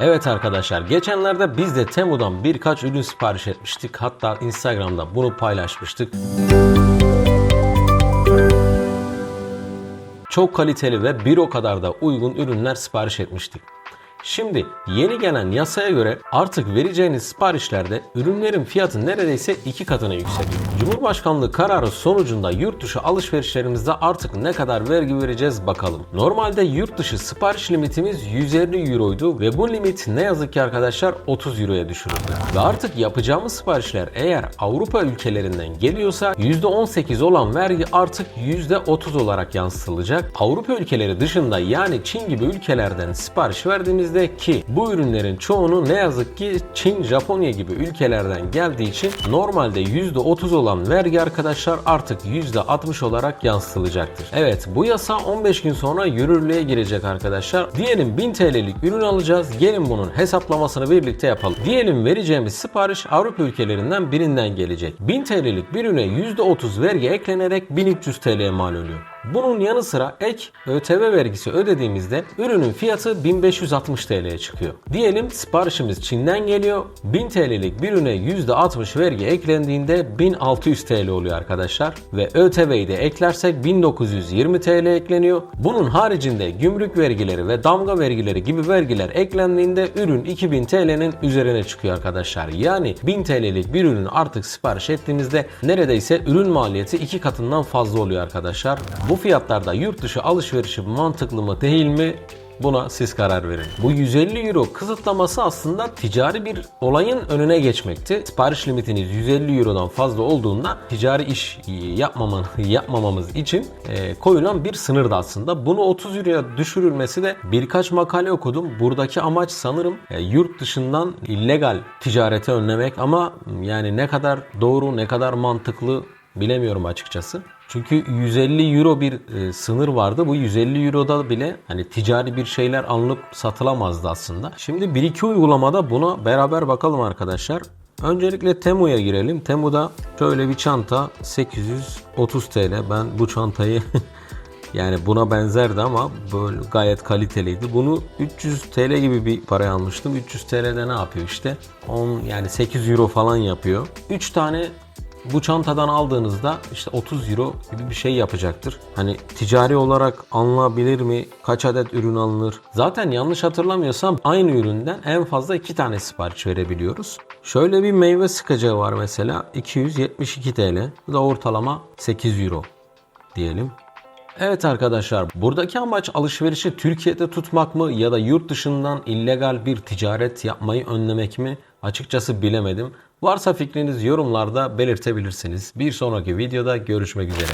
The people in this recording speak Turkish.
Evet arkadaşlar geçenlerde biz de Temu'dan birkaç ürün sipariş etmiştik. Hatta Instagram'da bunu paylaşmıştık. Çok kaliteli ve bir o kadar da uygun ürünler sipariş etmiştik. Şimdi yeni gelen yasaya göre artık vereceğiniz siparişlerde ürünlerin fiyatı neredeyse iki katına yükseliyor. Cumhurbaşkanlığı kararı sonucunda yurt dışı alışverişlerimizde artık ne kadar vergi vereceğiz bakalım. Normalde yurt dışı sipariş limitimiz 150 euroydu ve bu limit ne yazık ki arkadaşlar 30 euroya düşürüldü. Ve artık yapacağımız siparişler eğer Avrupa ülkelerinden geliyorsa %18 olan vergi artık %30 olarak yansıtılacak. Avrupa ülkeleri dışında yani Çin gibi ülkelerden sipariş verdiğimizde ki bu ürünlerin çoğunu ne yazık ki Çin, Japonya gibi ülkelerden geldiği için normalde %30 olan vergi arkadaşlar artık %60 olarak yansıtılacaktır. Evet bu yasa 15 gün sonra yürürlüğe girecek arkadaşlar. Diyelim 1000 TL'lik ürün alacağız. Gelin bunun hesaplamasını birlikte yapalım. Diyelim vereceğimiz sipariş Avrupa ülkelerinden birinden gelecek. 1000 TL'lik bir ürüne %30 vergi eklenerek 1300 TL'ye mal oluyor. Bunun yanı sıra ek ÖTV vergisi ödediğimizde ürünün fiyatı 1560 TL'ye çıkıyor. Diyelim siparişimiz Çin'den geliyor. 1000 TL'lik bir ürüne %60 vergi eklendiğinde 1600 TL oluyor arkadaşlar. Ve ÖTV'yi de eklersek 1920 TL ekleniyor. Bunun haricinde gümrük vergileri ve damga vergileri gibi vergiler eklendiğinde ürün 2000 TL'nin üzerine çıkıyor arkadaşlar. Yani 1000 TL'lik bir ürünü artık sipariş ettiğimizde neredeyse ürün maliyeti iki katından fazla oluyor arkadaşlar. Bu fiyatlarda yurt dışı alışverişi mantıklı mı değil mi? Buna siz karar verin. Bu 150 euro kısıtlaması aslında ticari bir olayın önüne geçmekti. Sipariş limitiniz 150 eurodan fazla olduğunda ticari iş yapmaman, yapmamamız için e, koyulan bir sınırdı aslında. Bunu 30 euroya düşürülmesi de birkaç makale okudum. Buradaki amaç sanırım e, yurt dışından illegal ticareti önlemek ama yani ne kadar doğru ne kadar mantıklı bilemiyorum açıkçası. Çünkü 150 euro bir e, sınır vardı. Bu 150 euroda bile hani ticari bir şeyler alınıp satılamazdı aslında. Şimdi bir iki uygulamada buna beraber bakalım arkadaşlar. Öncelikle Temu'ya girelim. Temu'da şöyle bir çanta 830 TL. Ben bu çantayı yani buna benzerdi ama böyle gayet kaliteliydi. Bunu 300 TL gibi bir paraya almıştım. 300 TL'de ne yapıyor işte? 10 yani 8 euro falan yapıyor. 3 tane bu çantadan aldığınızda işte 30 euro gibi bir şey yapacaktır. Hani ticari olarak alınabilir mi? Kaç adet ürün alınır? Zaten yanlış hatırlamıyorsam aynı üründen en fazla 2 tane sipariş verebiliyoruz. Şöyle bir meyve sıkacağı var mesela 272 TL. Bu da ortalama 8 euro diyelim. Evet arkadaşlar buradaki amaç alışverişi Türkiye'de tutmak mı ya da yurt dışından illegal bir ticaret yapmayı önlemek mi? Açıkçası bilemedim. Varsa fikriniz yorumlarda belirtebilirsiniz. Bir sonraki videoda görüşmek üzere.